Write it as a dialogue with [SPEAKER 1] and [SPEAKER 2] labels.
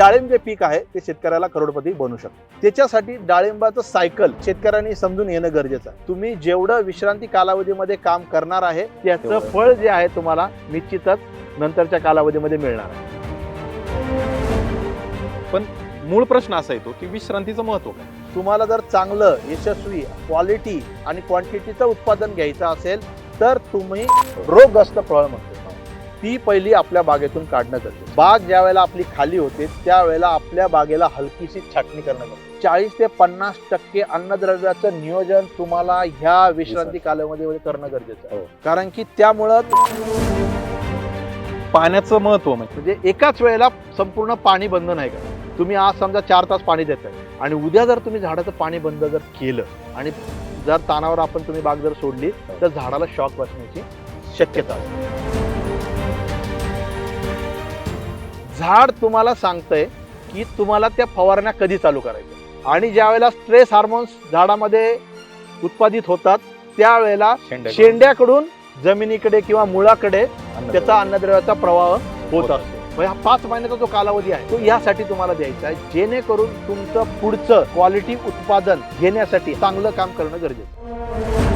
[SPEAKER 1] डाळिंब जे पीक आहे ते शेतकऱ्याला करोडपती बनू शकतं. त्याच्यासाठी डाळिंबाचं सायकल शेतकऱ्यांनी समजून येणं गरजेचं आहे. तुम्ही जेवढं विश्रांती कालावधीमध्ये काम करणार आहे त्याचं. फळ जे आहे तुम्हाला निश्चितच नंतरच्या कालावधीमध्ये मिळणार आहे.
[SPEAKER 2] मूळ प्रश्न असा येतो की विश्रांतीचं महत्त्व काय?
[SPEAKER 1] तुम्हाला जर चांगलं यशस्वी क्वालिटी आणि क्वांटिटीचं उत्पादन घ्यायचं असेल तर तुम्ही रोगग्रस्त फळ म्हणतो ती पहिली आपल्या बागेतून काढणं गरजेचं बाग ज्या वेळेला आपली खाली होते त्यावेळेला आपल्या बागेला हलकीशी छाटणी करणं गरजेचं चाळीस ते पन्नास टक्के अन्नद्रव्याचं नियोजन तुम्हाला ह्या विश्रांती कालावधीमध्ये करणं गरजेचं आहे.
[SPEAKER 2] हो.
[SPEAKER 1] कारण की त्यामुळं
[SPEAKER 2] पाण्याचं महत्त्व म्हणजे
[SPEAKER 1] म्हणजे एकाच वेळेला संपूर्ण पाणी बंद नाही का तुम्ही आज समजा चार तास पाणी देताय आणि उद्या जर तुम्ही झाडाचं पाणी बंद जर केलं आणि जर तानावर आपण तुम्ही बाग जर सोडली तर झाडाला शॉक बसण्याची शक्यता झाड तुम्हाला सांगतंय की तुम्हाला त्या फवारण्या कधी चालू करायच्या. आणि ज्या वेळेला स्ट्रेस हार्मोन्स झाडामध्ये उत्पादित होतात त्यावेळेला
[SPEAKER 2] शेंड्या
[SPEAKER 1] शेंड्याकडून जमिनीकडे किंवा मुळाकडे त्याचा अन्नद्रव्याचा प्रवाह होत असतो. हा पाच महिन्याचा जो कालावधी आहे तो यासाठी तुम्हाला द्यायचा आहे जेणेकरून तुमचं पुढचं क्वालिटी उत्पादन घेण्यासाठी चांगलं काम करणं गरजेचं आहे.